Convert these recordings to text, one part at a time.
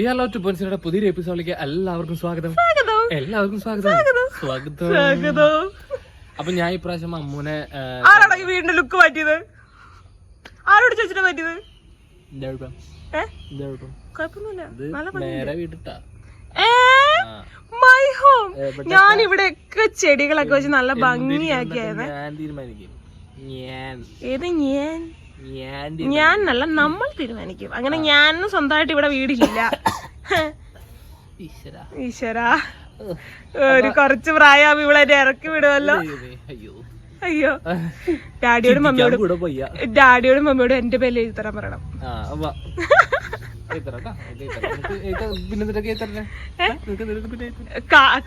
R to പുതിയൊരു എപ്പിസോഡിലേക്ക് എല്ലാവർക്കും സ്വാഗതം. എല്ലാവർക്കും സ്വാഗതം. സ്വാഗതം. അപ്പൊ ഞാൻ ഇപ്രാവശ്യം അമ്മൂനെ ഈ വീടിന്റെ ലുക്ക് മാറ്റിയത്? ആരോട് ചോദിച്ചിട്ട് മാറ്റിയത്? മൈ ഹോം ഞാൻ ഇവിടെയൊക്കെ ചെടികളൊക്കെ വെച്ച് നല്ല ഭംഗിയാക്കിയായിരുന്നു. ഏത് ഞാൻ? ഞാൻ ഞാൻ നല്ല നമ്മൾ തീരുമാനിക്കും. അങ്ങനെ ഞാൻ സ്വന്തമായിട്ട് ഇവിടെ വീടില്ല. ഈശ്വരാ. ഒരു കുറച്ച് പ്രായം ഇവിടെ ഇറക്കി വിടുമല്ലോ അയ്യോ ഡാഡിയോടും മമ്മിയോടും ഡാഡിയോടും മമ്മിയോടും എന്റെ പേര് എഴുതി തരാൻ പറയണം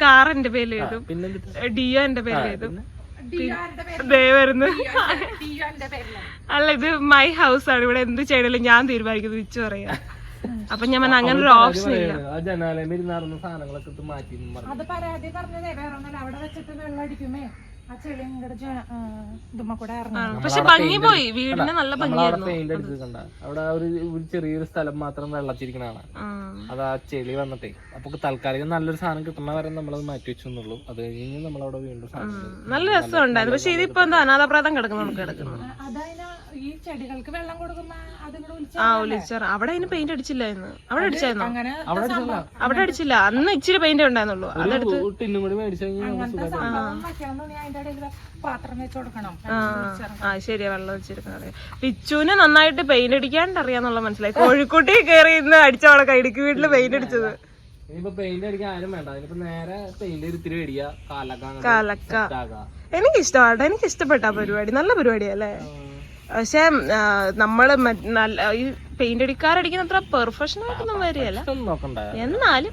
കാർ എന്റെ പേരിൽ എഴുതും. ഡിയോ എന്റെ പേരിൽ എഴുതും? ദേ വരുന്നു. അല്ല ഇത് മൈ ഹൗസ് ആണ്. ഇവിടെ എന്ത് ചെയ്യണല്ലോ ഞാൻ തീരുമാനിക്കുന്നത് വിളിച്ചു പറയാ. അപ്പൊ ഞാൻ പറഞ്ഞ അങ്ങനെ ഒരു ഓപ്ഷൻ ഇല്ല. ആ ജനാലയം ഇരുന്നാർന്ന സാധനങ്ങളൊക്കെ മാറ്റി. അത് പരാതി പറഞ്ഞതേ വേറെ അവിടെ വെച്ചിട്ട് വെള്ളം അടിക്കുമേ. പക്ഷെ ഭംഗി പോയി. വീടിന് നല്ല ഭംഗിയായിരുന്നു. പെയിന്റ് അടിച്ചത് കണ്ട അവിടെ ഒരു ചെറിയൊരു സ്ഥലം മാത്രം വെള്ളത്തിരിക്കണാണ് ആ. അത് ആ ചെളി വന്നിട്ടേ. അപ്പൊ താൽക്കാലികം നല്ലൊരു സാധനം കിട്ടണ വരെ നമ്മളത് മാറ്റി വെച്ചെന്നുള്ളൂ. അത് കഴിഞ്ഞ് നമ്മളവിടെ വീണ്ടും സാധനം നല്ല രസമുണ്ടായിരുന്നു. പക്ഷെ ഇതിപ്പോ എന്താ അനാഥപ്രാതം കിടക്കുന്നു നമുക്ക് കിടക്കുന്നു. ഈ ചെടികൾക്ക് വെള്ളം കൊടുക്കുന്ന ആ ഒലിച്ചർ അവിടെ അതിന് പെയിന്റ് അടിച്ചില്ലായിരുന്നു. അവിടെ അടിച്ചായിരുന്നു? അങ്ങനെ അവിടെ അവിടെ അടിച്ചില്ല. അന്ന് ഇച്ചിരി പെയിന്റ് ഉണ്ടായിരുന്നുള്ളൂ. അതെടുത്ത് പാത്രം വെച്ച് കൊടുക്കണം. ആ ആ ശരിയാ വെള്ളം വെച്ചിരിക്കുന്നത് പിച്ചുവിന് നന്നായിട്ട് പെയിന്റ് അടിക്കാണ്ട് അറിയാന്നുള്ള മനസ്സിലായി. കോഴിക്കോട്ടി കയറി ഇന്ന് അടിച്ചവളെ കൈടിക്ക് വീട്ടിൽ പെയിന്റ് അടിച്ചത്. ഇനിയിപ്പോ പെയിന്റ് അടിക്കാൻ ആരും വേണ്ട. നേരെ പെയിന്റ് ഇത്തിരി കലക്ക എനിക്ക് ഇഷ്ടമാണ് എനിക്ക് ഇഷ്ടപ്പെട്ട പരിപാടി. നല്ല പരിപാടിയല്ലേ പക്ഷെ നമ്മൾ നല്ല ഈ പെയിന്റ് അടിക്കാരടിക്കുന്ന അത്ര പെർഫെക്ഷൻ ആയിട്ടൊന്നും വരികയല്ല നോക്കണ്ട. എന്നാലും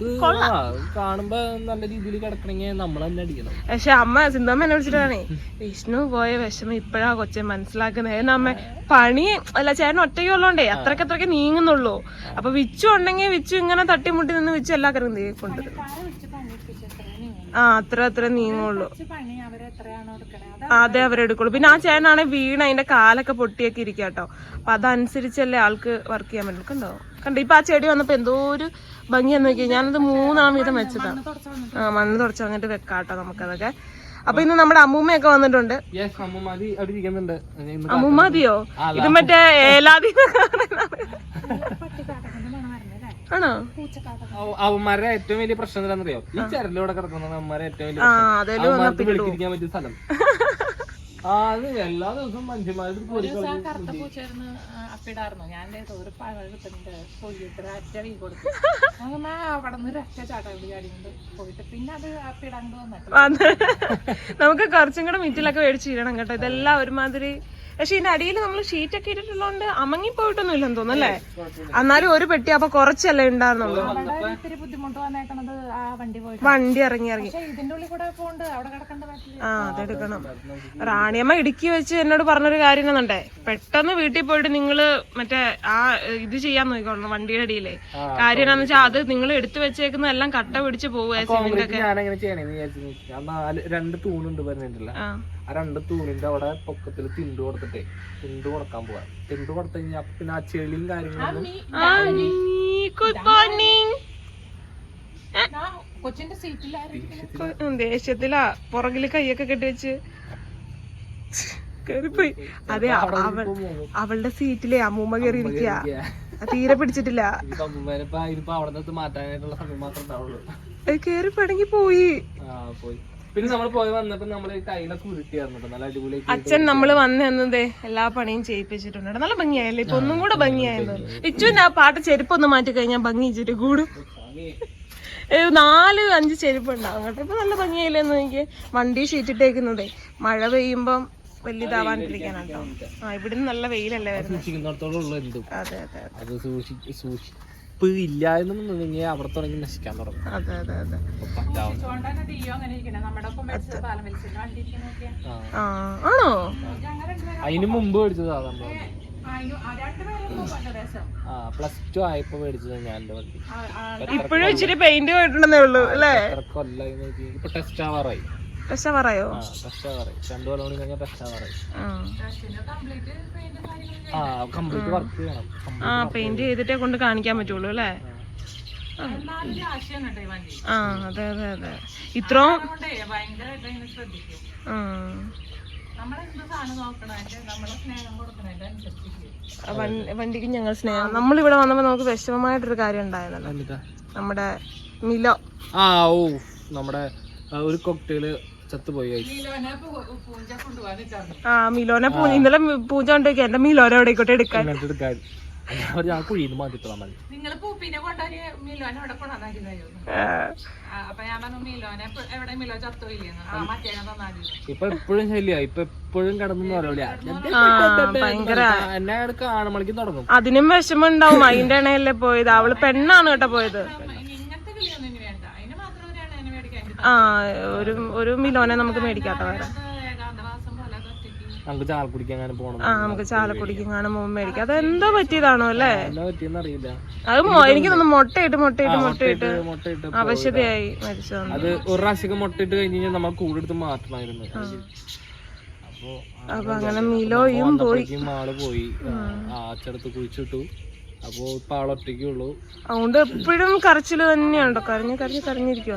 കാണുമ്പോ നല്ല രീതിയിൽ കിടക്കണെങ്കിൽ നമ്മൾ തന്നെ അടിക്കണം. പക്ഷെ അമ്മ സിന്ധമ്മ എന്നെ വിളിച്ചിട്ടാണേ വിഷ്ണു പോയ വിഷമം ഇപ്പഴാ കൊച്ചെ മനസ്സിലാക്കുന്നത് ഏതാ അമ്മ പണി അല്ല ചേട്ടൻ ഒറ്റയ്ക്ക് ഉള്ളോണ്ടേ അത്രയ്ക്ക് അത്രയ്ക്ക് നീങ്ങുന്നുള്ളൂ. അപ്പൊ വിച്ചു ഉണ്ടെങ്കിൽ വിച്ചു ഇങ്ങനെ തട്ടിമുട്ടി നിന്ന് വിച്ചു എല്ലാ കാര്യം കൊണ്ടുവരും ആ അത്ര അത്ര നീങ്ങുള്ളൂ. അത് അവരെടുക്കുള്ളൂ പിന്നെ ആ ചേട്ടനാണെ വീണ് അതിന്റെ കാലൊക്കെ പൊട്ടിയൊക്കെ ഇരിക്കുക കേട്ടോ അപ്പൊ അതനുസരിച്ചല്ലേ ആൾക്ക് വർക്ക് ചെയ്യാൻ പറ്റും കണ്ടോ? കണ്ടോ ഇപ്പൊ ആ ചെടി വന്നപ്പോ എന്തോ ഒരു ഭംഗി എന്ന് നോക്കിയാൽ ഞാനത് മൂന്നാം വീതം വെച്ചതാ. ആ മണ്ണ് തുടച്ച് വന്നിട്ട് വെക്കാട്ടോ നമുക്കതൊക്കെ. അപ്പൊ ഇന്ന് നമ്മുടെ അമ്മൂമ്മയൊക്കെ വന്നിട്ടുണ്ട്. യെസ് അമ്മമാരി അവിടെ ഇരിക്കുന്നുണ്ട്. ഇന്ന് അമ്മൂമ്മതിയോ ഇത് മറ്റേ ഏലാതി വരുന്നല്ലേ ആണോ? അവന്മാരുടെ ഏറ്റവും വലിയ പ്രശ്നം എന്താണെന്നറിയോ? ഈ ചരലിലൂടെ കിടക്കുന്ന അവന്മാരെ ഏറ്റവും വലിയ വിളിച്ചിരിക്കാൻ പറ്റിയ സ്ഥലം. ആ അത് എല്ലാ ദിവസവും മനുഷ്യന്മാരുടെ അപ്പിടായിരുന്നു ഞാൻ ദേ ഒരു പഴം കിട്ടുന്നുണ്ട് പോയിട്ട് ഒരറ്റ വീ കൊടുത്തു. അവിടെ നിന്ന് ചാട്ടം ചാടിക്കൊണ്ട് പോയിട്ട് പിന്നെ അത് അപ്പിടാണ്ട് വന്നിട്ട് നമുക്ക് കുറച്ചും കൂടെ മിറ്റിലൊക്കെ മേടിച്ചിരണം കേട്ടോ. ഇതെല്ലാം ഒരുമാതിരി പക്ഷെ ഇതിന്റെ അടിയിൽ നമ്മൾ ഷീറ്റ് ഒക്കെ ഇട്ടിട്ടുള്ളതുകൊണ്ട് അമങ്ങി പോയിട്ടൊന്നും ഇല്ലെന്ന് തോന്നുന്നു അല്ലേ? എന്നാലും ഒരു പെട്ടി അപ്പൊ കുറച്ചല്ലേ ഉണ്ടായിരുന്നുള്ളൂ വണ്ടി ഇറങ്ങി ഇറങ്ങി. പക്ഷെ ഇതിന്റെ ഉള്ളിൽ കൂടെ പോണ്ട് അവിടെ കിടക്കേണ്ട പറ്റില്ല ആ അതെടുക്കണം റാണിയമ്മ ഇടുക്കി വെച്ച് എന്നോട് പറഞ്ഞൊരു കാര്യം എന്നുണ്ടേ പെട്ടെന്ന് വീട്ടിൽ പോയിട്ട് നിങ്ങൾ മറ്റേ ആ ഇത് ചെയ്യാൻ നോക്കിക്കോളണം വണ്ടിയുടെ അടിയിലെ. കാര്യം എന്താണെന്ന് വെച്ചാൽ അത് നിങ്ങൾ എടുത്തു വെച്ചേക്കുന്ന എല്ലാം കട്ട പിടിച്ച് പോവുക സിമെന്റ് ഒക്കെ. രണ്ട് തൂണുണ്ട് പറഞ്ഞിട്ടില്ല ആ രണ്ട് തൂണിന്റെ അവിടെ പൊക്കത്തിൽ തിണ്ടു കൊടുത്തിട്ടേ തിണ്ടു കൊടുക്കാൻ പോവാ. തിണ്ടു കൊടുത്തു കഴിഞ്ഞാൽ പിന്നെ ആ ചെളിയും കാര്യങ്ങളൊന്നും ഗുഡ് മോർണിംഗ് ആ കൊച്ചിന്റെ സീറ്റിലായിരുന്നു ദേഷ്യത്തിലാ. പുറകിൽ കൈയൊക്കെ കെട്ടി വെച്ച്. കേറിപ്പോയി. അതെ അവ- അവൾ അവളുടെ സീറ്റിലെ അമ്മൂമ്മ കയറി ഇരിക്കുക തീരെ പിടിച്ചിട്ടില്ല. മാറ്റാനായിട്ടുള്ള സമയം മാത്രമേ ഉണ്ടാവുള്ളൂ. അത് കേറി പടങ്ങി പോയി. ആ പോയി. പിന്നെ നമ്മൾ പോയി വന്നപ്പോ നമ്മൾ കയ്യിലൊക്കെ ഉരുട്ടിയായിരുന്നു നല്ല അടിപൊളി അച്ഛൻ നമ്മൾ വന്നേ എല്ലാ പണിയും ചെയ്യിപ്പിച്ചിട്ടുണ്ട് നല്ല ഭംഗിയായല്ലേ? ഇപ്പൊ ഒന്നും കൂടെ ഭംഗിയായിരുന്നു ഇച്ചുവിന്റെ ആ പാട്ട് ചെരുപ്പൊന്ന് മാറ്റി കഴിഞ്ഞാൽ ഭംഗി ഇച്ചിരി കൂടും. നാല് അഞ്ച് ചെരുപ്പ് ഉണ്ടാവും കേട്ടോ. ഇപ്പൊ നല്ല ഭംഗിയായില്ലെന്ന് എനിക്ക് വണ്ടി ഷീറ്റിട്ടേക്കുന്നതേ മഴ പെയ്യുമ്പം വലിയതാവാണ്ടിരിക്കാനാട്ടോ ആ ഇവിടുന്ന് നല്ല വെയിലല്ലേ വരുന്നത് അതെ അതെ സൂക്ഷിച്ചു അത് സൂക്ഷിച്ച് സൂക്ഷിപ്പ് ഇല്ല എന്നുണ്ടെങ്കിൽ അവിടെ തുടങ്ങി നശിക്കാൻ തുടങ്ങും. അതെ അതെ ആ. ആണോ? അതിന് മുമ്പ് മേടിച്ചതാ ആ പ്ലസ് ടു ആയപ്പോ മേടിച്ചത് ഞാൻ ഇപ്പോഴും ഇച്ചിരി പെയിന്റ് പോയിട്ടുണ്ടെന്നേ ഉള്ളൂ അല്ലേ? കൊല്ലായി നോക്കി ഇപ്പൊ ടെസ്റ്റ് ആവാറായി. പക്ഷെ പറയോ? ആ രണ്ടു കഴിഞ്ഞാൽ പെയിന്റ് ചെയ്തിട്ടേ കൊണ്ട് കാണിക്കാൻ പറ്റുള്ളൂ അല്ലേ? ആ. അതെ അതെ അതെ. ഇത്രയും വണ്ടിക്ക് ഞങ്ങൾ സ്നേഹം. നമ്മൾ നമ്മളിവിടെ വന്നപ്പോ നമുക്ക് വിഷമമായിട്ടൊരു കാര്യം ഉണ്ടായിരുന്നല്ലോ. നമ്മുടെ മിലോ. ആ ഓ നമ്മുടെ ഒരു കോക്ടെയിൽ ചത്തുപോയി ആ മിലോനെ ഇന്നലെ പൂജ കൊണ്ടുപോയി എന്റെ മിലോനെ എവിടേക്കോട്ടെ എടുക്കാൻ? എന്നിട്ട് എടുക്കാൻ. ഞാൻ പറഞ്ഞു, ആ കുഴിയിൽ നിന്ന് മാറ്റിട്ട് മതി. നിങ്ങൾ പൂപ്പിനെ മിലോനെ അവിടെ കൊണ്ടുവന്നാക്കി ആ, അപ്പൊ ഞാൻ പറഞ്ഞു മിലോനെ എവിടെ? മിലോ ചത്തോയില്ലെന്ന് ആ മറ്റേ ഇപ്പൊ എപ്പോഴും ശല്യ. ഇപ്പൊ എപ്പോഴും കിടന്നു എന്നെ തുടങ്ങും. അതിനും വിഷമം ഉണ്ടാവും. അതിന്റെ ഇണയല്ലേ പോയത്? അവൾ പെണ്ണാണ് കേട്ടോ പോയത് ഇനി ഇങ്ങനത്തെ കിളിയൊന്നും ഇനി വേണ്ട അതിന് മാത്രം ഒരു എണ്ണേനെ മേടിക്കാൻ ആ ഒരു ഒരു മിലോനെ നമുക്ക് അത് ഒറ്റയ്ക്ക് നമുക്ക് അങ്ങനെ പോണം. ആ നമുക്ക് ചാലക്കുടിക്കും കാണും പോകുമ്പോൾ മേടിക്കാം. അത് എന്തോ പറ്റിയതാണോ അല്ലേ? അറിയില്ല. അത് എനിക്ക് തോന്നുന്നു മുട്ടയിട്ട് മുട്ടയിട്ട് മുട്ടയിട്ട് അവശതയായി മരിച്ചു അത് ഒരു പ്രാവശ്യം മുട്ടയിട്ട് കഴിഞ്ഞ് കഴിഞ്ഞാൽ നമ്മൾ കൂടെടുത്ത് മാറ്റണമായിരുന്നു. അപ്പൊ അങ്ങനെ മിലോയും പോയി. ആൾ പോയി. ആ അച്ചടത്ത് കുഴിച്ചിട്ടു. അപ്പൊ ഇപ്പൊ ആളൊറ്റയ്ക്കുള്ളൂ അതുകൊണ്ട് എപ്പോഴും കറച്ചിൽ തന്നെയാണ്ടോ കരഞ്ഞ് കരഞ്ഞ് കരഞ്ഞിരിക്കുക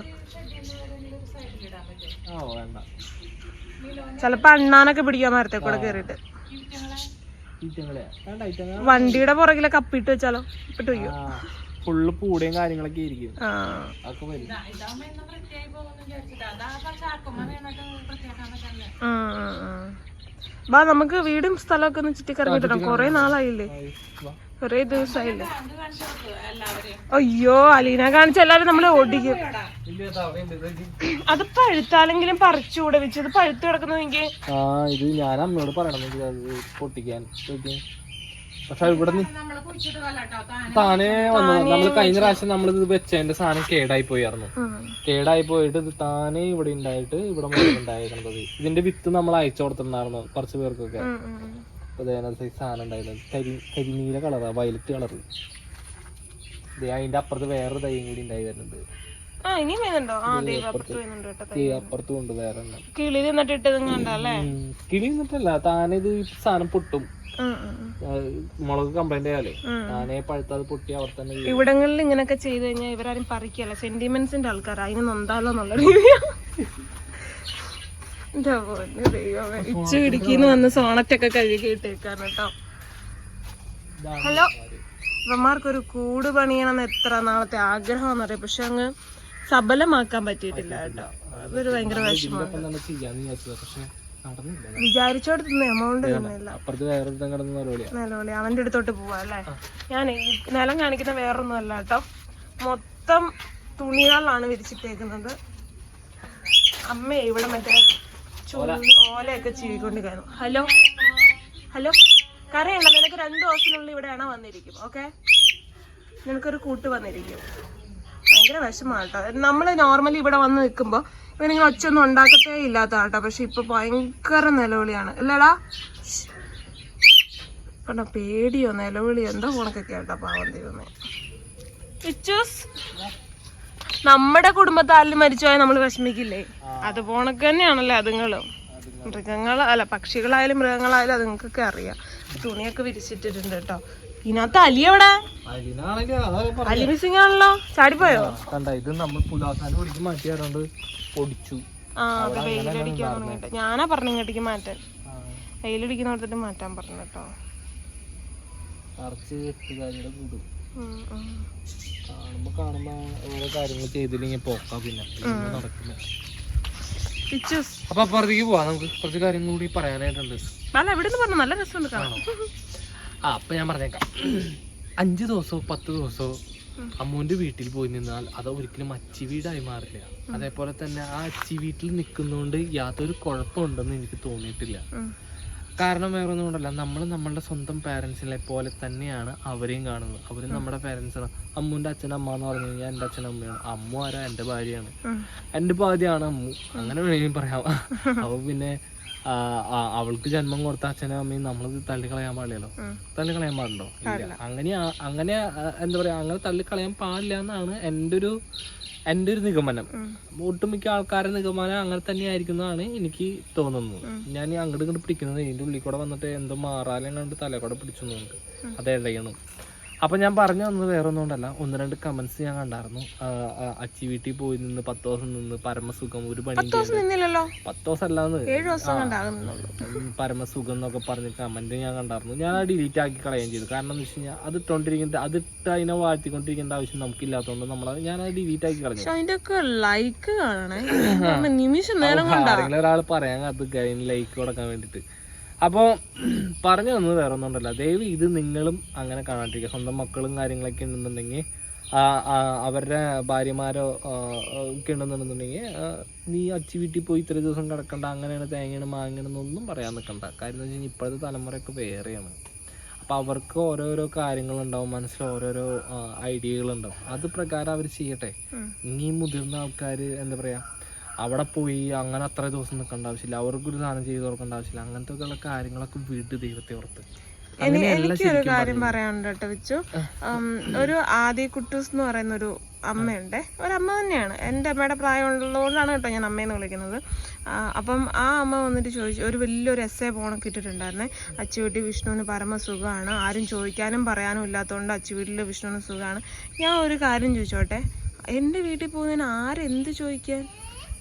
ചിലപ്പോ അണ്ണാനൊക്കെ പിടിക്കാൻ മരത്തെ കൂടെ കേറിട്ട് വണ്ടിയുടെ പുറകിലെ കപ്പിട്ട് വെച്ചാലോ? ഇപ്പിട്ട് വയ്യോ ഫുള്ള് പൂടയും കാര്യങ്ങളൊക്കെ ആയിരിക്കും. അതൊക്കെ വരും. ബാ നമുക്ക് വീടും സ്ഥലമൊക്കെ ഒന്ന് ചുറ്റി കറങ്ങിട്ടോ കൊറേ നാളായില്ലേ. കൊറേ ദിവസമായില്ലേ അയ്യോ അലീന കാണിച്ച എല്ലാരും നമ്മളെ ഓടിക്കും. ഇത് ഇത് ഇത്. അത് പഴുത്താലെങ്കിലും പറിച്ചുകൂടെ വെച്ചത് പഴുത്ത് കിടക്കുന്നെങ്കിൽ ആ ഇത് ഞാൻ അമ്മയോട് അത് പൊട്ടിക്കാൻ. പക്ഷെ ഇവിടെ താനെ വന്നത് നമ്മൾ കഴിഞ്ഞ പ്രാവശ്യം നമ്മൾ ഇത് വെച്ചതിന്റെ സാധനം കേടായി പോയായിരുന്നു. കേടായി പോയിട്ട് ഇത് താനെ ഇവിടെ ഉണ്ടായിട്ട് ഇവിടെ ഉണ്ടായിരുന്നത് ഇതിന്റെ വിത്ത് നമ്മൾ അയച്ചു കൊടുത്തിട്ടുണ്ടായിരുന്നു കുറച്ച് പേർക്കൊക്കെ. അപ്പൊ അതേനകത്ത് ഈ സാധനം ഉണ്ടായിരുന്നത് കരി കരിനീല കളറാണ് വയലറ്റ് കളറ് അതിന്റെ അപ്പുറത്ത് വേറൊരു തൈയും കൂടി ഉണ്ടായി വരുന്നുണ്ട്. അപ്പുറത്ത് ഉണ്ട്. വേറെ കിളി കിളി നിന്നിട്ടല്ല താനെ ഇത് സാധനം പൊട്ടും. മുളക് കംപ്ലൈന്റ് ആയാലേ താനെ പഴുത്ത് അത് പൊട്ടി അവർ തന്നെ. ഇവിടങ്ങളിൽ ഇങ്ങനെയൊക്കെ ചെയ്ത് കഴിഞ്ഞാൽ ഇവരാരും പറിക്കല്ല സെന്റിമെന്റ്സിന്റെ ആൾക്കാർ അതിന് നൊന്താലോ എന്നുള്ള രീതിയാണ് ഇച്ചു ഇടുക്കിന്ന് വന്ന് സോണറ്റൊക്കെ കഴുകി കേട്ടോ ഹലോ. ഇവന്മാർക്കൊരു കൂട് പണിയണമെന്ന് എത്ര നാളത്തെ ആഗ്രഹം പറയാം പക്ഷെ അങ്ങ് സബലമാക്കാൻ പറ്റിയിട്ടില്ല കേട്ടോ. അതൊരു ഭയങ്കര വിഷമമാണ്. വിചാരിച്ചോടത്തുനിന്ന് എമൗണ്ട് നിലവിളി അവന്റെ അടുത്തോട്ട് പോവാ അല്ലേ? ഞാൻ നിലം കാണിക്കുന്ന വേറൊന്നും അല്ല കേട്ടോ മൊത്തം തുണികളിലാണ് വിരിച്ചിട്ടേക്കുന്നത്. അമ്മേ ഇവിടെ മറ്റേ ഓലയൊക്കെ ചീവിക്കൊണ്ട് കയറും. ഹലോ? ഹലോ? കരയണ്ട നിനക്ക് രണ്ടു ദിവസത്തിനുള്ളിൽ ഇവിടെയാണ് വന്നിരിക്കും ഓക്കെ? നിനക്കൊരു കൂട്ട് വന്നിരിക്കും. ഭയങ്കര വിഷമാട്ടോ നമ്മൾ നമ്മൾ നോർമലി ഇവിടെ വന്ന് നിൽക്കുമ്പോൾ ഒച്ച ഒന്നും ഉണ്ടാക്കത്തേ ഇല്ലാത്ത കേട്ടോ പക്ഷെ ഇപ്പൊ ഭയങ്കര നിലവിളിയാണ്. അല്ലേടാ കണ്ടോ പേടിയോ നിലവിളിയോ? എന്തോ ഉണക്കൊക്കെ കേട്ടോ പാവം ദൈവമേ. ഇച്ചൂസ് നമ്മുടെ കുടുംബത്താലിൽ മരിച്ചുപോയാൽ നമ്മൾ വിഷമിക്കില്ലേ? അതുപോണക്ക് തന്നെയാണല്ലോ അതുങ്ങളും. മൃഗങ്ങൾ അല്ല പക്ഷികളായാലും മൃഗങ്ങളായാലും അതുങ്ങൾക്കൊക്കെ അറിയാം. തുണിയൊക്കെ വിരിച്ചിട്ടിട്ടുണ്ട് കേട്ടോ. ഇതിനകത്ത് അലി എവിടെ. അലി മിസ്സിംഗ് ആണല്ലോ. ചാടിപ്പോയോ? ഇത് നമ്മൾ മാറ്റിയാറുണ്ട് പൊടിച്ചു. ആ അത് വെയിലടിക്കാൻ തുടങ്ങിട്ട് ഞാനാ പറഞ്ഞു ഇങ്ങോട്ടേക്ക് മാറ്റാൻ. വെയിലടിക്കുന്നിടത്തിട്ട് മാറ്റാൻ പറഞ്ഞു കേട്ടോ. കാണുമ്പോ കാണുമ്പോ ഓരോ കാര്യങ്ങൾ ചെയ്തില്ലെങ്കിൽ പോക്കാ പിന്നെ. അപ്പൊ അപ്പുറത്തേക്ക് പോവാം നമുക്ക്. കുറച്ച് കാര്യങ്ങൾ കൂടി പറയാനായിട്ടുണ്ട്. അല്ല എവിടെ നിന്ന് പറഞ്ഞു നല്ല രസമുണ്ട് കാണാം ആ അപ്പൊ ഞാൻ പറഞ്ഞേക്കാം. അഞ്ച് ദിവസമോ പത്ത് ദിവസമോ അമ്മൂന്റെ വീട്ടിൽ പോയി നിന്നാൽ അത് ഒരിക്കലും അച്ചി വീടായി മാറില്ല. അതേപോലെ തന്നെ ആ അച്ചി വീട്ടിൽ നിൽക്കുന്നതുകൊണ്ട് യാതൊരു കുഴപ്പമുണ്ടെന്ന് എനിക്ക് തോന്നിയിട്ടില്ല. കാരണം വേറെ ഒന്നും കൊണ്ടല്ല. നമ്മൾ നമ്മളുടെ സ്വന്തം പാരൻസിനെ പോലെ തന്നെയാണ് അവരെയും കാണുന്നത്. അവരും നമ്മുടെ പാരൻസാണ് അമ്മുന്റെ അച്ഛൻ അമ്മ എന്ന് പറഞ്ഞു കഴിഞ്ഞാൽ എന്റെ അച്ഛൻ അമ്മയാണ്. അമ്മു ആരാ? എന്റെ ഭാര്യയാണ്. എന്റെ എന്റെ ഭാര്യയാണ് അമ്മു. അങ്ങനെ വേണമെങ്കിൽ പറയാം. അപ്പൊ പിന്നെ അവൾക്ക് ജന്മം കൊടുത്ത അച്ഛനും അമ്മയും നമ്മൾ തള്ളിക്കളയാൻ പാടില്ലല്ലോ. തള്ളിക്കളയാൻ പാടുണ്ടോ? അങ്ങനെ അങ്ങനെ എന്താ പറയാ അങ്ങനെ തള്ളിക്കളയാൻ പാടില്ല എന്നാണ് എന്റെ ഒരു എന്റെ ഒരു നിഗമനം. ഒട്ടുമിക്ക ആൾക്കാരുടെ നിഗമനം അങ്ങനെ തന്നെ ആയിരിക്കുന്നതാണ് എനിക്ക് തോന്നുന്നത്. ഞാൻ അങ്ങോട്ട് ഇങ്ങോട്ട് പിടിക്കുന്നത് ഇതിന്റെ ഉള്ളിൽ കൂടെ വന്നിട്ട് എന്തോ മാറാലും കണ്ട് തലക്കൂടെ കൂടെ പിടിച്ചു അത് ഇഴയണം അപ്പൊ ഞാൻ പറഞ്ഞു വന്നത് വേറെ ഒന്നും കൊണ്ടല്ല. ഒന്ന് രണ്ട് കമന്റ്സ് ഞാൻ കണ്ടായിരുന്നു. അച്ചി വീട്ടിൽ പോയി നിന്ന് പത്ത് ദിവസം നിന്ന് പരമസുഖം ഒരു പണി പത്ത് ദിവസം അല്ലാന്ന്. പരമസുഖം എന്നൊക്കെ പറഞ്ഞ് കമന്റ് ഞാൻ കണ്ടായിരുന്നു. ഞാൻ അത് ഡിലീറ്റ് ആക്കി കളയുകയും ചെയ്തു. കാരണം എന്ന് വെച്ച് കഴിഞ്ഞാൽ അത് ഇട്ടോണ്ടിരിക്കുന്നത് അത് ഇട്ട് അതിനെ വാഴ്ത്തിക്കൊണ്ടിരിക്കേണ്ട ആവശ്യം നമുക്കില്ലാത്തതുകൊണ്ട് നമ്മൾ ഞാൻ അത് ഡിലീറ്റ് ആക്കി കളഞ്ഞു. ലൈക്ക് ഒരാൾ പറയാൻ അത് ലൈക്ക് കൊടുക്കാൻ വേണ്ടിട്ട്. അപ്പോൾ പറഞ്ഞു തന്നത് വേറെ ഒന്നും ഉണ്ടല്ല. ദയവ് ഇത് നിങ്ങളും അങ്ങനെ കാണാണ്ടിരിക്കുക. സ്വന്തം മക്കളും കാര്യങ്ങളൊക്കെ ഉണ്ടെന്നുണ്ടെങ്കിൽ അവരുടെ ഭാര്യമാരോ ഒക്കെ ഉണ്ടെന്നുണ്ടെന്നുണ്ടെങ്കിൽ നീ അച്ചി വീട്ടിൽ പോയി ഇത്ര ദിവസം കിടക്കണ്ട അങ്ങനെയാണ് തേങ്ങയാണ് മാങ്ങണമെന്നൊന്നും പറയാൻ നിൽക്കണ്ട. കാര്യം എന്ന് വെച്ച് കഴിഞ്ഞാൽ ഇപ്പോഴത്തെ തലമുറയൊക്കെ വേറെയാണ്. അപ്പോൾ അവർക്ക് ഓരോരോ കാര്യങ്ങളുണ്ടാവും. മനസ്സിൽ ഓരോരോ ഐഡിയകളുണ്ടാവും. അത് പ്രകാരം അവർ ചെയ്യട്ടെ. ഇനി മുതിർന്ന ആൾക്കാർ എന്താ പറയാ അവിടെ പോയി അങ്ങനെ അത്ര ദിവസം നിൽക്കേണ്ട ആവശ്യമില്ല. അവർക്കൊരു സാധനം ചെയ്ത് കൊടുക്കേണ്ട ആവശ്യമില്ല. അങ്ങനത്തെ ഉള്ള കാര്യങ്ങളൊക്കെ വീട് ദൈവത്തെ ഓർത്ത്. എനിക്കൊരു കാര്യം. പറയാനുണ്ട് കേട്ടോ വെച്ചു. ഒരു ആദി കുട്ടൂസ് എന്ന് പറയുന്ന ഒരു അമ്മയുണ്ട്. ഒരമ്മ തന്നെയാണ്. എന്റെ അമ്മയുടെ പ്രായമുള്ളതുകൊണ്ടാണ് കേട്ടോ ഞാൻ അമ്മയെന്ന് വിളിക്കുന്നത്. അപ്പം ആ അമ്മ വന്നിട്ട് ചോദിച്ചു ഒരു വലിയൊരു എസ് എ പോണൊക്കെ ഇട്ടിട്ടുണ്ടായിരുന്നേ. അച്ചുവീട്ടിൽ വിഷ്ണുവിന് പരമസുഖമാണ്. ആരും ചോദിക്കാനും പറയാനും ഇല്ലാത്തതുകൊണ്ട് അച്ചുവീട്ടിൽ വിഷ്ണുവിന് സുഖമാണ്. ഞാൻ ഒരു കാര്യം ചോദിച്ചോട്ടെ? എന്റെ വീട്ടിൽ പോകുന്നതിന് ആരെന്ത് ചോദിക്കാൻ?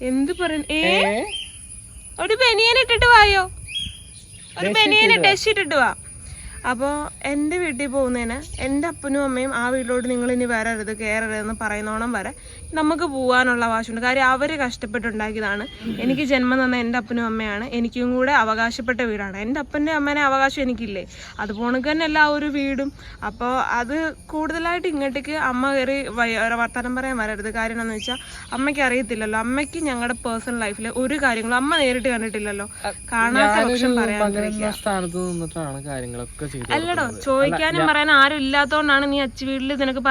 എന്ത് പറയും ഏ? ഒരു ബനിയൻ ഇട്ടിട്ട് വായോ? ഒരു ബനിയൻ ടെസ്റ്റ് ഇട്ടിട്ട് വാ. അപ്പോൾ എന്റെ വീട്ടിൽ പോകുന്നതിന് എന്റെ അപ്പനും അമ്മയും ആ വീട്ടിലോട്ട് നിങ്ങൾ ഇനി വരരുത് കയറരുതെന്ന് പറയുന്നോണം വരെ നമുക്ക് പോകാനുള്ള അവകാശമുണ്ട്. കാര്യം അവർ കഷ്ടപ്പെട്ടുണ്ടാക്കിയതാണ്. എനിക്ക് ജന്മം തന്ന എന്റെ അപ്പനും അമ്മയാണ്. എനിക്കും കൂടെ അവകാശപ്പെട്ട വീടാണ്. എന്റെ അപ്പന്റെ അമ്മേനെ അവകാശം എനിക്കില്ലേ? അതുപോലെ തന്നെ എല്ലാ ഒരു വീടും. അപ്പോൾ അത് കൂടുതലായിട്ട് ഇങ്ങോട്ടേക്ക് അമ്മ കയറി വർത്തമാനം പറയാൻ വരരുത്. കാര്യം എന്താണെന്ന് വെച്ചാൽ അമ്മയ്ക്ക് അറിയത്തില്ലല്ലോ. അമ്മയ്ക്ക് ഞങ്ങളുടെ പേഴ്സണൽ ലൈഫിൽ ഒരു കാര്യങ്ങളും അമ്മ നേരിട്ട് കണ്ടിട്ടില്ലല്ലോ. കാണാത്ത സ്ഥാനത്ത് നിന്നിട്ടാണ് കാര്യങ്ങളൊക്കെ അല്ലടോ ചോദിക്കാനും പറയാൻ ആരും ഇല്ലാത്തോണ്ടാണ് നീ അച്ഛ വീട്ടിൽ നിനക്ക്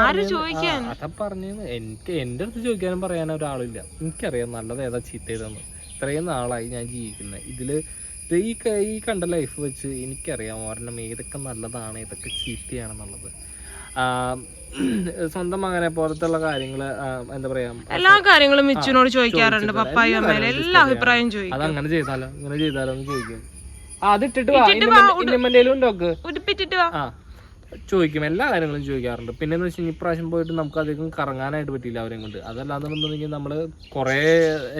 ആര് ചോദിക്കാൻ. അതാ പറഞ്ഞത് എനിക്ക് എന്റെ അടുത്ത് ചോദിക്കാനും പറയാനും ഒരാളില്ല. എനിക്കറിയാം നല്ലത് ഏതാ ചീത്ത ഏതാന്ന് ഇത്രയും നാളായി ഞാൻ ജീവിക്കുന്നത് ഇതിൽ ഇത് ഈ ക- ഈ കണ്ട ലൈഫ് വെച്ച് എനിക്കറിയാം ഒരെണ്ണം ഏതൊക്കെ നല്ലതാണ് ഏതൊക്കെ ചീത്തയാണെന്നുള്ളത്. ആ, സ്വന്തം മകനെ പോലത്തുള്ള കാര്യങ്ങൾ എന്താ പറയാ എല്ലാ കാര്യങ്ങളും മിച്ചുനോട് ചോദിക്കാറുണ്ട്. പപ്പായും അമ്മയിലും എല്ലാ അഭിപ്രായവും ചോദിക്കും. അത് അങ്ങനെ ചെയ്താലോ? ഇങ്ങനെ ചെയ്താലോ എന്ന് ചോദിക്കും. ആ, അത് ഇട്ടിട്ട് വാ ഇന്നമന്റേലും ഉണ്ടോക്ക് ഉടുപ്പിച്ചിട്ട് വാ. ചോദിക്കും. എല്ലാ കാര്യങ്ങളും ചോദിക്കാറുണ്ട്. പിന്നെ എന്ന് വെച്ച് കഴിഞ്ഞാൽ ഇപ്രാവശ്യം പോയിട്ട് നമുക്ക് അധികം കറങ്ങാനായിട്ട് പറ്റിയില്ല അവരെയും കൊണ്ട്. അതല്ലാന്നുണ്ടെന്നുണ്ടെങ്കിൽ നമ്മൾ കുറേ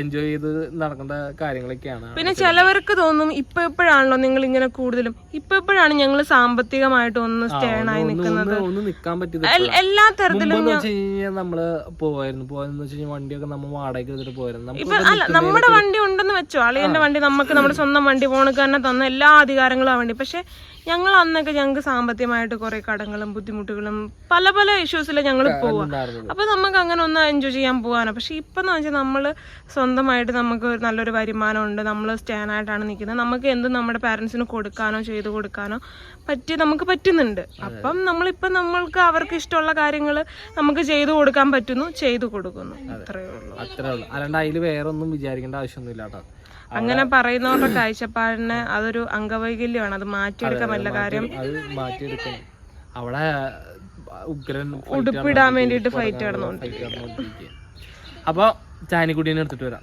എൻജോയ് ചെയ്ത് നടക്കേണ്ട കാര്യങ്ങളൊക്കെയാണ്. പിന്നെ ചിലവർക്ക് തോന്നും ഇപ്പൊ എപ്പോഴാണല്ലോ നിങ്ങൾ ഇങ്ങനെ കൂടുതലും. ഇപ്പൊ എപ്പോഴാണ് ഞങ്ങൾ സാമ്പത്തികമായിട്ട് ഒന്ന് ഒന്ന് നിൽക്കുന്നത് ഒന്ന് ഒന്ന് നിക്കാൻ പറ്റിയത് എല്ലാ തരത്തിലും നമ്മൾ പോവായിരുന്നു. പോയെന്ന് വെച്ച് കഴിഞ്ഞാൽ വണ്ടിയൊക്കെ നമ്മൾ വാടകയ്ക്ക് എടുത്തിട്ട് പോയിരുന്നു ഇപ്പൊ നമുക്ക് അല്ല നമ്മുടെ വണ്ടി ഉണ്ടെന്ന് വെച്ചോ? അളിയന്റെ വണ്ടി നമുക്ക് നമ്മുടെ സ്വന്തം വണ്ടി പോണക്ക് തന്നെ തന്ന എല്ലാ അധികാരങ്ങളും ആ വണ്ടി. പക്ഷെ ഞങ്ങൾ അന്നൊക്കെ ഞങ്ങൾക്ക് സാമ്പത്തികമായിട്ട് കുറെ കടങ്ങളും ബുദ്ധിമുട്ടുകളും പല പല ഇഷ്യൂസിൽ ഞങ്ങൾ പോവാം. അപ്പോൾ അപ്പൊ നമുക്ക് അങ്ങനെ ഒന്ന് എൻജോയ് ചെയ്യാൻ പോകാനോ പക്ഷെ ഇപ്പൊ എന്ന് വെച്ചാൽ നമ്മൾ സ്വന്തമായിട്ട് നമുക്ക് നല്ലൊരു വരുമാനം ഉണ്ട് നമ്മൾ സ്റ്റാൻ ആയിട്ടാണ് നിൽക്കുന്നത് നമുക്ക് എന്ത് നമ്മുടെ പാരന്റ്സിന് കൊടുക്കാനോ ചെയ്തു കൊടുക്കാനോ പറ്റി നമുക്ക് പറ്റുന്നുണ്ട്. അപ്പം നമ്മളിപ്പം നമ്മൾക്ക് അവർക്ക് ഇഷ്ടമുള്ള കാര്യങ്ങൾ നമുക്ക് ചെയ്തു കൊടുക്കാൻ പറ്റുന്നു ചെയ്തു കൊടുക്കുന്നു. അത്രയേ ഉള്ളൂ. അത്രേ ഉള്ളൂ. അല്ലാണ്ട് അതിൽ വേറെ ഒന്നും വിചാരിക്കേണ്ട ആവശ്യമൊന്നുമില്ല കേട്ടോ. അങ്ങനെ പറയുന്നവരുടെ കാഴ്ചപ്പാടിന് അതൊരു അംഗവൈകല്യമാണ്. അത് മാറ്റിയെടുക്കാൻ വല്ല കാര്യം. അവിടെ ഉഗ്രൻ ഉടുപ്പിടാൻ വേണ്ടിട്ട് ഫൈറ്റ് നടന്നുകൊണ്ട് അപ്പൊ ചാനിക്കുട്ടീനെ എടുത്തിട്ട് വരാം.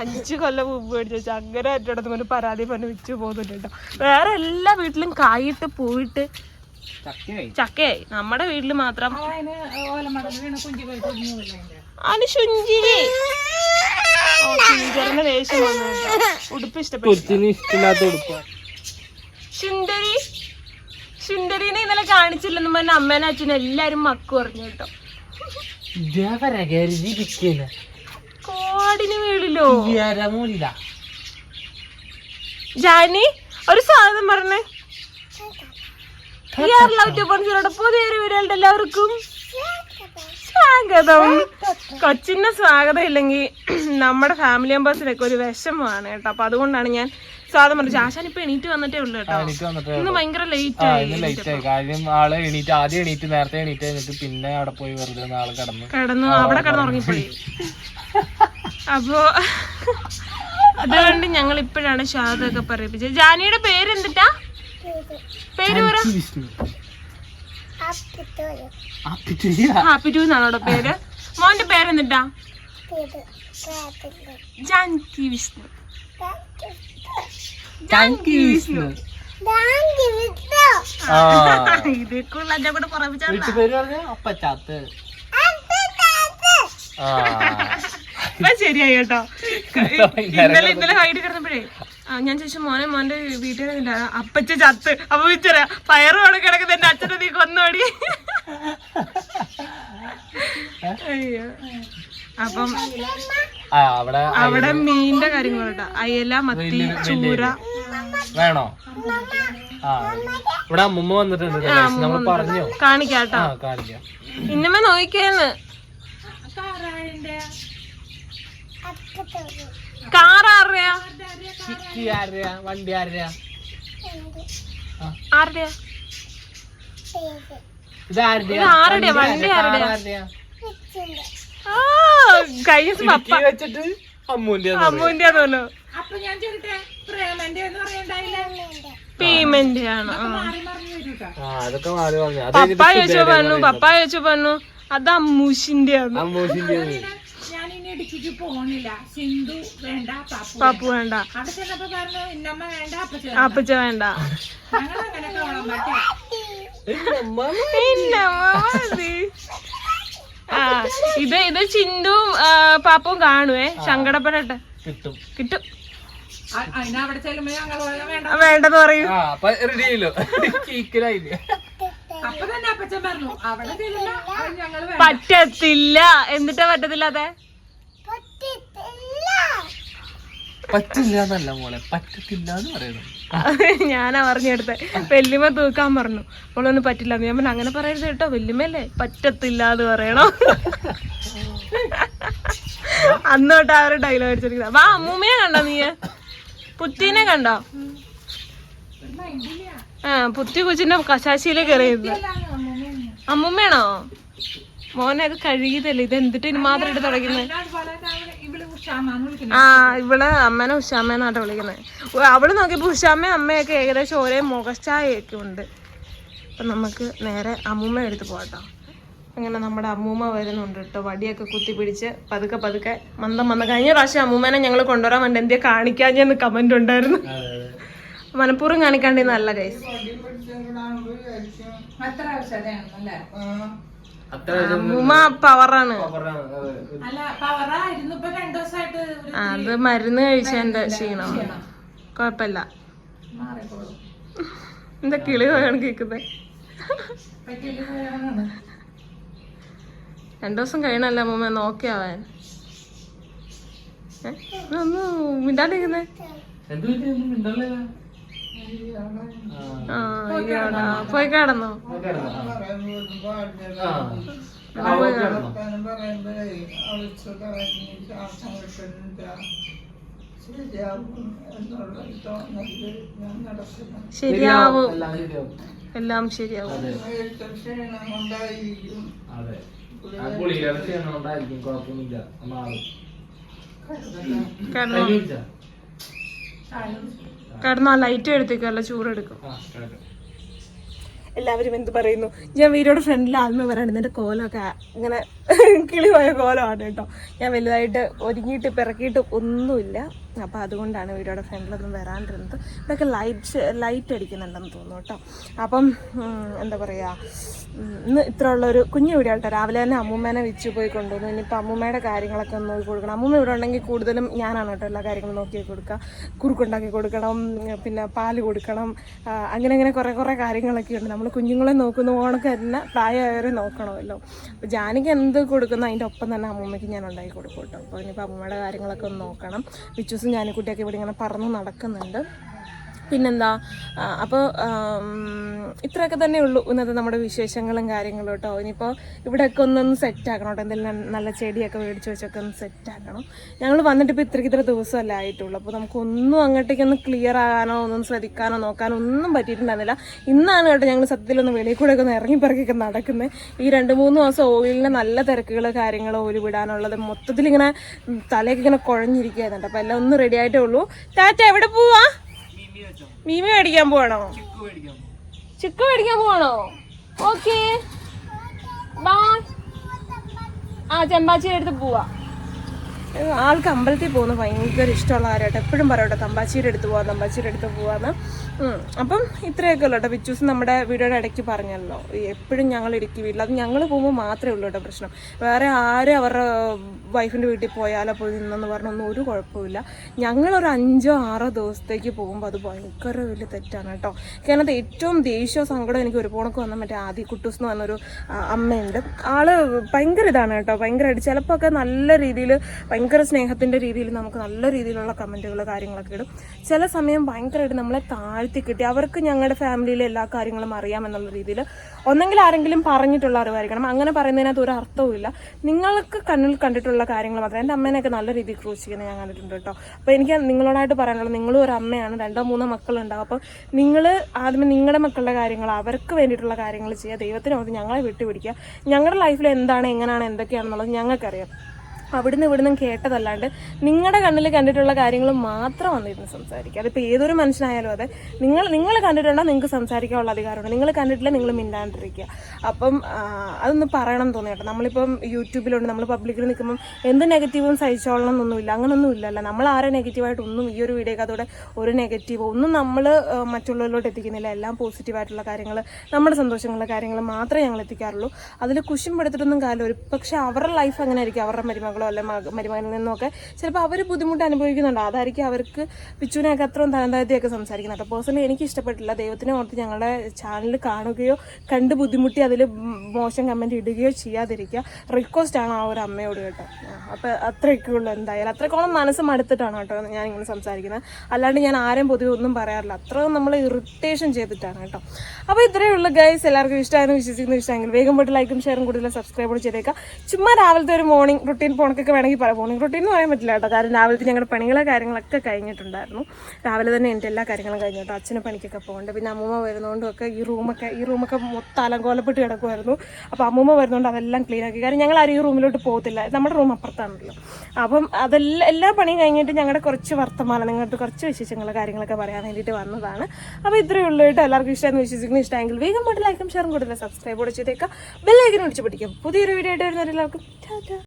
അഞ്ച് കൊല്ലം മുമ്പ് മേടിച്ചു അങ്ങനെ എന്റെ ഒരു പരാതി പറഞ്ഞു വെച്ച് പോകുന്നുണ്ട് കേട്ടോ. വേറെ എല്ലാ വീട്ടിലും കായിട്ട് പോയിട്ട് ചക്കയായി. നമ്മുടെ വീട്ടിൽ മാത്രം. അതിന് ഓ, ടീച്ചറിന്റെ ദേഷ്യം. ഉടുപ്പ് ഇഷ്ടപ്പെട്ടു കൊച്ചിന് ഇഷ്ടമില്ലാത്ത ഉടുപ്പ്. സുന്ദരി സുന്ദരിനെ ഇന്നലെ കാണിച്ചില്ലെന്ന് പറഞ്ഞ അമ്മേനെ അച്ഛനും എല്ലാരും മക്ക് പറഞ്ഞു കേട്ടോ. കോടിന് വീടില്ലോ ജാനി ഒരു സാധനം പറഞ്ഞേ. ലവ് പുതിയൊരു വീടുകളുടെ എല്ലാവർക്കും സ്വാഗതം. കൊച്ചിന്റെ സ്വാഗതം ഇല്ലെങ്കിൽ നമ്മുടെ ഫാമിലി മെമ്പേഴ്സിനൊക്കെ ഒരു വിഷമമാണ് കേട്ടോ. അപ്പൊ അതുകൊണ്ടാണ് ഞാൻ സ്വാഗതം പറഞ്ഞു. ആശാൻ ഇപ്പൊ എണീറ്റ് വന്നിട്ടേ ഉള്ളു കേട്ടോ. എണീറ്റ് വന്നിട്ട് ഇന്ന് ഭയങ്കര ലേറ്റ് ആയി ഇന്ന് ലേറ്റ് ആയി. കാര്യം ആൾ എണീറ്റ് ആദ്യം എണീറ്റ് നേരത്തെ എണീറ്റ് എന്നിട്ട് പിന്നെ അവിടെ പോയി വെറുതെ നാളെ കടന്നു കിടന്നു അവിടെ കിടന്ന് ഉറങ്ങിപ്പോയി. അപ്പോ അതുകൊണ്ട് ഞങ്ങൾ ഇപ്പോഴാണ് ശാദൊക്കെ പറയിപ്പിച്ചത്. ജാനിയുടെ പേര് എന്തിട്ടാ? പേര് പറ. ഹാപ്പി ടു എന്നാണോടെ പേര്? മോന്റെ പേര് എന്തിട്ടാ? ജാൻകി വിഷ്ണു. വിഷ്ണു. ശരിയായി കേട്ടോ. ഇന്നലെ ഇന്നലെ ഹൈഡ് കിടന്നപ്പോഴേ ഞാൻ ചോദിച്ചു മോനെ മോന്റെ വീട്ടിൽ അപ്പച്ച ചത്ത് അപ്പൊ വിളിച്ചറ പയറ് അവിടെ കിടക്കുന്ന എന്റെ അച്ഛനെ നീ കൊന്നോടി. അയ്യോ. അപ്പം അവിടെ അവിടെ മീനിന്റെ കേട്ടോ. അയല മത്തി ചൂര. വേണോ? ആ ഇവിടെ അമ്മ വന്നിട്ടുണ്ട് നമ്മൾ പറഞ്ഞോ? കാണിക്കാട്ടോ കാണിക്കാം. ഇന്നമ്മ നോക്കിയേന്ന്. കാർ ആരുടെയാ? ആരുടെയാ? വണ്ടി ആരുടെയാ? ആരുടെയാ? ഇത് ആരുടെയാ? വണ്ടി ആരുടെയാ? കഴിഞ്ഞ വെച്ചിട്ട് അമ്മൂന്റെ അമ്മൂന്റെ തോന്നുന്നു അപ്പൊ ഞാൻ ചോദിക്കട്ടെ പ്രേമന്റെ എന്ന് പറയണ്ടായില്ല? പേയ്മെന്റ് ആണ് അതൊക്കെ മാറി പറഞ്ഞു പപ്പ ചോദിച്ചു പറഞ്ഞു പപ്പ ചോദിച്ചു പറഞ്ഞു അത് അമ്മൂഷിന്റെ ആണ്. ഇനി ഇടുക്കിക്ക് പോണില്ല. സിന്ധു വേണ്ട പാപ്പു പപ്പു വേണ്ട. അവിടെ ചെന്നപ്പോ പറഞ്ഞു ഇന്നമ്മ വേണ്ട അപ്പച്ച വേണ്ട. ഞങ്ങൾ അങ്ങനെ കോളം പറ്റാ ഇല്ല, മതി. ആ ഇത് ഇത് ചിന്തും പാപ്പും കാണുവേ. സങ്കടപ്പെടട്ടെ. കിട്ടും. കിട്ടും. വേണ്ടെന്ന് പറയൂ. ആ അപ്പൊ റെഡി ആയില്ലോ കേക്കിലായില്ലേ? അപ്പൊ തന്നെ അപ്പച്ചൻ പറഞ്ഞു അവിടെ ചെല്ലുമ്പോ ഞങ്ങൾ വേണ്ട. പറ്റത്തില്ല. എന്നിട്ടാ പറ്റത്തില്ല അതെ പറ്റില്ല എന്നല്ല മോളെ പറ്റത്തില്ല എന്ന് പറയുന്നു. ഞാനാ പറഞ്ഞെടുത്തെ. വെല്ലുമ തൂക്കാൻ പറഞ്ഞു. അവളൊന്നും പറ്റില്ല. ഞാൻ പറഞ്ഞു അങ്ങനെ പറയരുത് കേട്ടോ. വെല്ലുമല്ലേ പറ്റത്തില്ല എന്ന് പറയണോ. അന്ന് തൊട്ട് ആ ഒരു ഡയലോഗ് അടിച്ചിരിക്കുന്നത് വാ അമ്മൂമ്മയെ കണ്ടോ നീ? പുത്തീനെ കണ്ടോ? ആ പുത്തി കൊച്ചിന്റെ കശാശിയിലെ കയറിയത് അമ്മൂമ്മയാണോ? മോനെ അത് കഴുകിയതല്ലേ? ഇത് എന്തിട്ട് ഇനി മാത്രം ഇട്ട് തുടങ്ങുന്നത് ഇവൾ ആ ഇവിടെ അമ്മനെ ഉഷാമ്മേനാട്ടോ വിളിക്കുന്നത്. അവൾ നോക്കിയപ്പോ ഉഷാമ്മ അമ്മയൊക്കെ ഏകദേശം ഒരേ മുഖച്ചായൊക്കെ ഉണ്ട്. അപ്പൊ നമുക്ക് നേരെ അമ്മൂമ്മ എടുത്ത് പോകട്ടോ അങ്ങനെ നമ്മുടെ അമ്മൂമ്മ വരുന്നുണ്ട് കേട്ടോ. വടിയൊക്കെ കുത്തി പിടിച്ച് പതുക്കെ പതുക്കെ മന്ദം മന്ദം കഴിഞ്ഞ പ്രാവശ്യം അമ്മൂമ്മേനെ ഞങ്ങൾ കൊണ്ടുവരാൻ വേണ്ടി എന്തിയാ കാണിക്കാഞ്ഞെന്ന് കമന്റ് ഉണ്ടായിരുന്നു. മനഃപൂർവം കാണിക്കാണ്ടിന്നല്ല ഗൈസ് പവറാണ്. അത്. മരുന്ന് കഴിച്ചതിന്റെ ക്ഷീണമാണ് കൊഴപ്പല്ല. എന്താ കിളി പോയാണ് കേക്കുന്നത് രണ്ടു ദിവസം കഴിയണല്ല അമ്മ നോക്കിയാവാൻ? ഒന്ന് മിണ്ടാണ്ടിരിക്കുന്നേ പോയി കിടന്നോ. ശരിയാവും എല്ലാം ശരിയാവും. എല്ലാം ശരിയാവും. അതെ. ഗുളികയുടെ ക്ഷീണം കൊണ്ടായിരിക്കും കുഴപ്പമൊന്നുമില്ല. മാറും. കിടന്നോ ആ ലൈറ്റ് എടുത്തേക്കല്ല ചൂടെടുക്കും. എടുക്കും എല്ലാവരും എന്ത് പറയുന്നു? ഞാൻ വീരോട് ഫ്രണ്ടിൽ ആദ്യമേ പറയുന്നത് എന്റെ കോലമൊക്കെ ഇങ്ങനെ കിളിപോയ കോലമാണ് കേട്ടോ. ഞാൻ വലുതായിട്ട് ഒരുങ്ങിയിട്ട് പിറക്കിയിട്ട് ഒന്നുമില്ല. അപ്പോൾ അതുകൊണ്ടാണ് വീഡിയോയുടെ ഫ്രണ്ടിലൊന്നും വരാണ്ടിരുന്നത്. ഇവിടെയൊക്കെ ലൈറ്റ് ലൈറ്റ് അടിക്കുന്നുണ്ടെന്ന് തോന്നുന്നു കേട്ടോ. അപ്പം എന്താ പറയുക ഇന്ന് ഇത്ര ഉള്ളൊരു കുഞ്ഞു വീഡിയോ കേട്ടോ രാവിലെ തന്നെ അമ്മൂമ്മേനെ വിച്ചു പോയി കൊണ്ടുവന്നു. ഇനിയിപ്പോൾ അമ്മൂമ്മയുടെ കാര്യങ്ങളൊക്കെ ഒന്ന് നോക്കി കൊടുക്കണം. അമ്മൂമ്മ ഇവിടെ ഉണ്ടെങ്കിൽ കൂടുതലും ഞാനാണ് കേട്ടോ എല്ലാ കാര്യങ്ങളും നോക്കി കൊടുക്കുക. കുറുക്കുണ്ടാക്കി കൊടുക്കണം പിന്നെ പാൽ കൊടുക്കണം അങ്ങനെ അങ്ങനെ കുറേ കുറേ കാര്യങ്ങളൊക്കെ ഉണ്ട്. നമ്മൾ കുഞ്ഞുങ്ങളെ നോക്കുന്ന ഓണൊക്കെ തന്നെ പ്രായമായവരെ നോക്കണമല്ലോ. അപ്പോൾ ജാനിക്ക് എന്ത് കൊടുക്കുന്നു അതിന്റെ ഒപ്പം തന്നെ അമ്മൂമ്മയ്ക്ക് ഞാൻ ഉണ്ടാക്കി കൊടുക്കും കേട്ടോ. അപ്പോൾ ഇനിയിപ്പോൾ അമ്മൂമ്മയുടെ കാര്യങ്ങളൊക്കെ ഒന്ന് നോക്കണം. വിച്ചൂസും ജാനിക്കുട്ടിയൊക്കെ ഇവിടെ ഇങ്ങനെ പറന്ന് നടക്കുന്നുണ്ട്. പിന്നെന്താ അപ്പോൾ ഇത്രയൊക്കെ തന്നെ ഉള്ളൂ ഇന്നത്തെ നമ്മുടെ വിശേഷങ്ങളും കാര്യങ്ങളും കേട്ടോ. ഇനിയിപ്പോൾ ഇവിടെയൊക്കെ ഒന്നൊന്ന് സെറ്റ് ആക്കണം കേട്ടോ. എന്തെങ്കിലും നല്ല ചെടിയൊക്കെ മേടിച്ച് വെച്ചൊക്കെ ഒന്ന് സെറ്റ് ആക്കണം. ഞങ്ങൾ വന്നിട്ട് ഇപ്പോൾ ഇത്രയ്ക്ക് ഇത്ര ദിവസമല്ലേ ആയിട്ടുള്ളൂ. അപ്പോൾ നമുക്കൊന്നും അങ്ങോട്ടേക്കൊന്ന് ക്ലിയർ ആകാനോ ഒന്നും ശ്രദ്ധിക്കാനോ നോക്കാനോ ഒന്നും പറ്റിയിട്ടുണ്ടായിരുന്നില്ല. ഇന്നാണ് കേട്ടോ ഞങ്ങൾ സത്യത്തിലൊന്ന് വെളിയിൽ കൂടെ ഒക്കെ ഒന്ന് ഇറങ്ങി പിറക്കൊക്കെ നടക്കുന്നത് ഈ രണ്ട് മൂന്ന് ദിവസം ഓയിലിന് നല്ല തിരക്കുകൾ കാര്യങ്ങൾ ഓയിൽ വിടാനുള്ളത് മൊത്തത്തിൽ ഇങ്ങനെ തലയൊക്കെ ഇങ്ങനെ കുഴഞ്ഞിരിക്കുകയായിരുന്നു അപ്പോൾ എല്ലാം ഒന്ന് റെഡി ആയിട്ടേ ഉള്ളൂ. ടാറ്റ എവിടെ പോവാ? മീമി മേടിക്കാൻ പോവാണോ? ചിക്ക് മേടിക്കാൻ പോവാണോ? ഓക്കെ. ആ ചെമ്പാച്ചിയുടെ അടുത്ത് പോവാ. ആൾക്ക് അമ്പലത്തിൽ പോകുന്നത് ഭയങ്കര ഇഷ്ടമുള്ള കാര്യമായിട്ട് എപ്പോഴും പറയട്ടെ തമ്പാച്ചിയുടെ അടുത്ത് പോവാം തമ്പാച്ചിയുടെ അടുത്ത് പോവാന്ന്. അപ്പം ഇത്രയൊക്കെ ഉള്ളൂ കേട്ടോ പിച്ചൂസ് നമ്മുടെ വീഡിയോയുടെ ഇടയ്ക്ക് പറഞ്ഞല്ലോ. എപ്പോഴും ഞങ്ങൾ ഇടുക്കി വീട്ടിൽ. അത് ഞങ്ങൾ പോകുമ്പോൾ മാത്രമേ ഉള്ളൂ കേട്ടോ പ്രശ്നം. വേറെ ആരും അവരുടെ വൈഫിന്റെ വീട്ടിൽ പോയാലോ പോയി നിന്നെന്ന് പറഞ്ഞൊന്നും ഒരു കുഴപ്പമില്ല ഞങ്ങളൊരു അഞ്ചോ ആറോ ദിവസത്തേക്ക് പോകുമ്പോൾ അത് ഭയങ്കര വലിയ തെറ്റാണ് കേട്ടോ. കാരണം ഏറ്റവും ദേഷ്യവും സങ്കടം എനിക്ക് ഒരു പോണക്ക് വന്ന മറ്റേ ആദി കുട്ടൂസ് എന്ന് പറഞ്ഞൊരു അമ്മയുണ്ട്. ആൾ ഭയങ്കര ഇതാണ് കേട്ടോ. ഭയങ്കരമായിട്ട് ചിലപ്പോൾ ഒക്കെ നല്ല രീതിയിൽ ഭയങ്കര സ്നേഹത്തിന്റെ രീതിയിൽ നമുക്ക് നല്ല രീതിയിലുള്ള കമന്റുകൾ കാര്യങ്ങളൊക്കെ ഇടും. ചില സമയം ഭയങ്കരമായിട്ട് നമ്മളെ താഴ്ത്തി കിട്ടി. അവർക്ക് ഞങ്ങളുടെ ഫാമിലിയിലെ എല്ലാ കാര്യങ്ങളും അറിയാം അറിയാമെന്നുള്ള രീതിയിൽ ഒന്നെങ്കിൽ ആരെങ്കിലും പറഞ്ഞിട്ടുള്ള അറിവായിരിക്കണം അങ്ങനെ പറയുന്നതിനകത്ത് ഒരു അർത്ഥവുമില്ല നിങ്ങൾക്ക് കണ്ണിൽ കണ്ടിട്ടുള്ള കാര്യങ്ങൾ മാത്രമേ എന്റെ അമ്മേനെയൊക്കെ നല്ല രീതിയിൽ ക്രൂശിക്കുന്നത് ഞാൻ കണ്ടിട്ടുണ്ട് കേട്ടോ. അപ്പോൾ എനിക്ക് നിങ്ങളോടായിട്ട് പറയാനുള്ളത് നിങ്ങളും ഒരു അമ്മയാണ്. രണ്ടോ മൂന്നോ മക്കളുണ്ടാവും അപ്പോൾ നിങ്ങൾ ആദ്യമേ നിങ്ങളുടെ മക്കളുടെ കാര്യങ്ങൾ അവർക്ക് വേണ്ടിയിട്ടുള്ള കാര്യങ്ങൾ ചെയ്യുക. ദൈവത്തിന് ഓർത്ത് ഞങ്ങളെ വിട്ടുപിടിക്കുക. ഞങ്ങളുടെ ലൈഫിൽ എന്താണ് എങ്ങനെയാണ് എന്തൊക്കെയാണെന്നുള്ളത് ഞങ്ങൾക്കറിയാം. അവിടുന്ന് ഇവിടുന്ന് കേട്ടതല്ലാണ്ട് നിങ്ങളുടെ കണ്ണിൽ കണ്ടിട്ടുള്ള കാര്യങ്ങൾ മാത്രം വന്നിരുന്ന് സംസാരിക്കുക. അതിപ്പോൾ ഏതൊരു മനുഷ്യനായാലും അതെ നിങ്ങൾ നിങ്ങൾ കണ്ടിട്ടുണ്ടോ നിങ്ങൾക്ക് സംസാരിക്കാനുള്ള അധികാരമുണ്ട്. നിങ്ങൾ കണ്ടിട്ടില്ല നിങ്ങൾ മിണ്ടാണ്ടിരിക്കുക. അപ്പം അതൊന്ന് പറയണം തോന്നി നമ്മളിപ്പം യൂട്യൂബിലുണ്ട് നമ്മൾ പബ്ലിക്കിൽ നിൽക്കുമ്പം എന്ത് നെഗറ്റീവും സഹിച്ചോളണം എന്നൊന്നുമില്ല അങ്ങനൊന്നും ഇല്ലല്ലോ. നമ്മൾ ആരെ നെഗറ്റീവായിട്ട് ഒന്നും ഈ ഒരു വീഡിയോക്ക് അതോടെ ഒരു നെഗറ്റീവോ ഒന്നും നമ്മൾ മറ്റുള്ളവരിലോട്ട് എത്തിക്കുന്നില്ല. എല്ലാം പോസിറ്റീവായിട്ടുള്ള കാര്യങ്ങൾ നമ്മുടെ സന്തോഷങ്ങളുടെ കാര്യങ്ങൾ മാത്രമേ ഞങ്ങൾ എത്തിക്കാറുള്ളൂ അതിൽ കുശുമ്പെടുത്തിട്ടൊന്നും കാലം ഒരു പക്ഷേ അവരുടെ ലൈഫ് അങ്ങനെ ആയിരിക്കും അവരുടെ മരുമകളോ അല്ലെ മക മരുമകനിൽ നിന്നൊക്കെ. ചിലപ്പോൾ അവർ ബുദ്ധിമുട്ട് അനുഭവിക്കുന്നുണ്ട്. അതായിരിക്കും അവർക്ക് പിച്ചുവിനെയൊക്കെ അത്രയും തനതാഴ്ത്തിയൊക്കെ സംസാരിക്കുന്നത്. അപ്പോൾ പേഴ്സണലി എനിക്ക് ഇഷ്ടപ്പെട്ടില്ല ദൈവത്തിനെ ഓർത്ത് ഞങ്ങളുടെ ചാനൽ കാണുകയോ കണ്ട് ബുദ്ധിമുട്ടി അതിൽ മോശം കമന്റ് ഇടുകയോ ചെയ്യാതിരിക്കുക. റിക്വസ്റ്റ് ആണ് ആ ഒരു അമ്മയോട് കേട്ടോ. അപ്പോൾ അത്രയൊക്കെ ഉള്ളൂ എന്തായാലും. അത്രക്കോളം മനസ്സ് മടുത്തിട്ടാണ് കേട്ടോ ഞാൻ ഇങ്ങനെ സംസാരിക്കുന്നത്. അല്ലാണ്ട് ഞാൻ ആരെയും പൊതുവെ ഒന്നും പറയാറില്ല. അത്രയും നമ്മൾ ഇറിറ്റേഷൻ ചെയ്തിട്ടാണ് കേട്ടോ. അപ്പോൾ ഇത്രയേ ഉള്ളൂ ഗൈസ് എല്ലാവർക്കും ഇഷ്ടമായിരുന്നു വിശ്വസിക്കുന്നു. ഇഷ്ടമെങ്കിൽ വേഗം പോയിട്ട് ലൈക്കും ഷെയറും കൂടുതൽ സബ്സ്ക്രൈബ് ചെയ്തേക്കാം ചുമ്മാ രാവിലത്തെ ഒരു മോർണിംഗ് റുട്ടീൻ പോണക്കൊക്കെ വേണമെങ്കിൽ പറയാം. മോർണിംഗ് റൊട്ടീൻ എന്ന് പറയാൻ പറ്റില്ല കേട്ടോ. കാരണം രാവിലത്തെ ഞങ്ങളുടെ പണികളെ കാര്യങ്ങളൊക്കെ കഴിഞ്ഞിട്ടുണ്ടായിരുന്നു. രാവിലെ തന്നെ എന്റെ എല്ലാ കാര്യങ്ങളും കഴിഞ്ഞു കേട്ടോ. അച്ഛന് പണിക്കൊക്കെ പോകേണ്ട. പിന്നെ അമ്മൂമ്മ വരുന്നതുകൊണ്ടും ഒക്കെ ഈ റൂമൊക്കെ ഈ റൂമൊക്കെ മൊത്തം അലങ്കോലപ്പെട്ട് കിടക്കുമായിരുന്നു അപ്പോൾ അമ്മൂമ്മ വരുന്നതുകൊണ്ട് അതെല്ലാം ക്ലീൻ ആക്കി. കാരണം ഞങ്ങൾ ആ ഈ റൂമിലോട്ട് പോകത്തില്ല. നമ്മുടെ റൂം അപ്പുറത്താണല്ലോ. അപ്പം അതെല്ലാം എല്ലാ പണിയും കഴിഞ്ഞിട്ട് ഞങ്ങളുടെ കുറച്ച് വർത്തമാനം നിങ്ങളുടെ കുറച്ച് വിശേഷങ്ങൾ കാര്യങ്ങളൊക്കെ പറയാൻ വേണ്ടിയിട്ട് വന്നതാണ്. അപ്പോൾ ഇത്രയേ ഉള്ളൂ കേട്ടോ. എല്ലാവർക്കും ഇഷ്ടമെന്ന് വിശ്വസിക്കുന്നു. ഇഷ്ടമെങ്കിൽ വേഗം പോയിട്ട് ലൈക്കും ഷെയറും കൂടുതൽ സബ്സ്ക്രൈബ് കൂടെ ചെയ്തേക്കാം. ബെല്ലൈക്കനും വിളിച്ച് പിടിക്കാം പുതിയൊരു വീഡിയോ ആയിട്ട് വരുന്നവരെല്ലാവർക്കും ടാറ്റാ